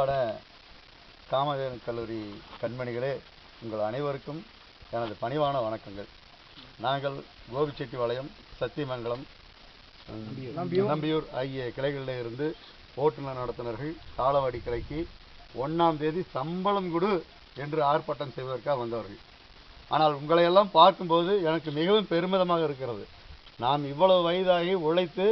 பட காமதேனு கல்லூரி கண்மணிகளே உங்கள் அனைவருக்கும் எனது பணிவான வணக்கங்கள். நாங்கள் கோபிச்செட்டிபாளையம் சத்தியமங்கலம் நம்பியூர். ஆகிய கிளைகளில் இருந்து ஓட்டுநர் நடத்துனர்கள் தாளவாடி கிளைக்கு ஒன்றாம் தேதி சம்பளம் கொடு என்று ஆர்ப்பாட்டம் செய்வதற்காக வந்தவர்கள். ஆனால் உங்களை எல்லாம் பார்க்கும்போது எனக்கு மிகவும் பெருமிதமாக இருக்கிறது. நாம் இவ்வளவு வயதாகி உழைத்து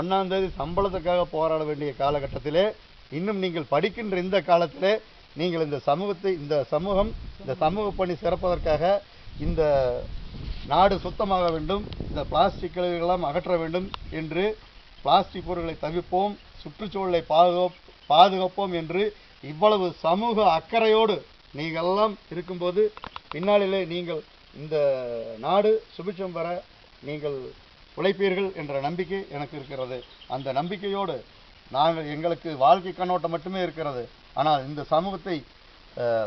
ஒன்றாம் தேதி சம்பளத்துக்காக போராட வேண்டிய காலகட்டத்திலே இன்னும் நீங்கள் படிக்கின்ற இந்த காலத்தில் நீங்கள் இந்த சமூகத்தை இந்த சமூகம் இந்த சமூக பணி சிறப்பதற்காக இந்த நாடு சுத்தமாக வேண்டும் இந்த பிளாஸ்டிக் கழிவுகளெல்லாம் அகற்ற வேண்டும் என்று பிளாஸ்டிக் பொருட்களை தவிர்ப்போம் சுற்றுச்சூழலை பாதுகாப் பாதுகாப்போம் என்று இவ்வளவு சமூக அக்கறையோடு நீங்கள் எல்லாம் இருக்கும்போது பின்னாளிலே நீங்கள் இந்த நாடு சுபிட்சம் பெற நீங்கள் உழைப்பீர்கள் என்ற நம்பிக்கை எனக்கு இருக்கிறது. அந்த நம்பிக்கையோடு நாங்கள் எங்களுக்கு வாழ்க்கை கண்ணோட்டம் மட்டுமே இருக்கிறது. ஆனால் இந்த சமூகத்தை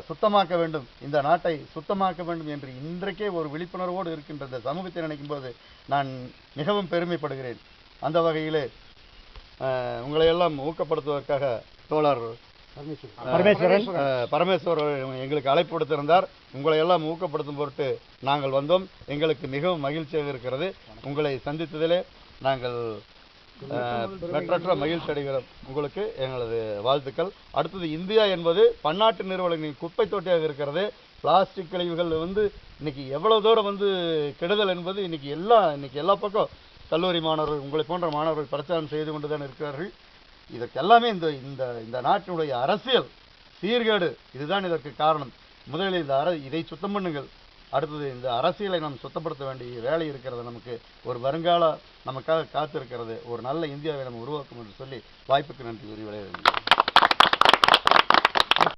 சுத்தமாக்க வேண்டும். இந்த நாட்டை சுத்தமாக்க வேண்டும் என்று இன்றைக்கே ஒரு விழிப்புணர்வோடு இருக்கின்ற இந்த சமூகத்தை நினைக்கும் போது நான் மிகவும் பெருமைப்படுகிறேன். அந்த வகையிலே அஹ், உங்களை எல்லாம் ஊக்கப்படுத்துவதற்காக தோழர் பரமேஸ்வரன். அஹ், பரமேஸ்வரர் எங்களுக்கு அழைப்பு விடுத்திருந்தார். உங்களை எல்லாம் ஊக்கப்படுத்தும் பொருட்டு நாங்கள் வந்தோம். எங்களுக்கு மிகவும் மகிழ்ச்சியாக இருக்கிறது. உங்களை சந்தித்ததிலே நாங்கள் அஹ், பெற்றற்ற மகிழ்ச்சி அடைகிறோம். உங்களுக்கு எங்களது வாழ்த்துக்கள். அடுத்தது இந்தியா என்பது பன்னாட்டு நிறுவனங்களின் குப்பை தொட்டியாக இருக்கிறது. பிளாஸ்டிக் கழிவுகள் வந்து இன்னைக்கு எவ்வளவு தூரம் வந்து கெடுதல் என்பது இன்னைக்கு எல்லா இன்னைக்கு எல்லா பக்கம் கல்லூரி மாணவர்கள் உங்களை போன்ற மாணவர்கள் பிரச்சாரம் செய்து கொண்டு தான் இருக்கிறார்கள். இதற்கு எல்லாமே இந்த இந்த இந்த நாட்டினுடைய அரசியல் சீர்கேடு. இதுதான் இதற்கு காரணம். முதலில் இந்த அர இதை சுத்தம் பண்ணுங்கள். அடுத்தது இந்த அரசியலை நாம் சுத்தப்படுத்த வேண்டிய வேலை இருக்கிறது நமக்கு. ஒரு வருங்கால நமக்காக காத்திருக்கிறது. ஒரு நல்ல இந்தியாவை நம்ம உருவாக்கும் என்று சொல்லி வாய்ப்புக்கு நன்றி கூறி விளையாடுகிறேன்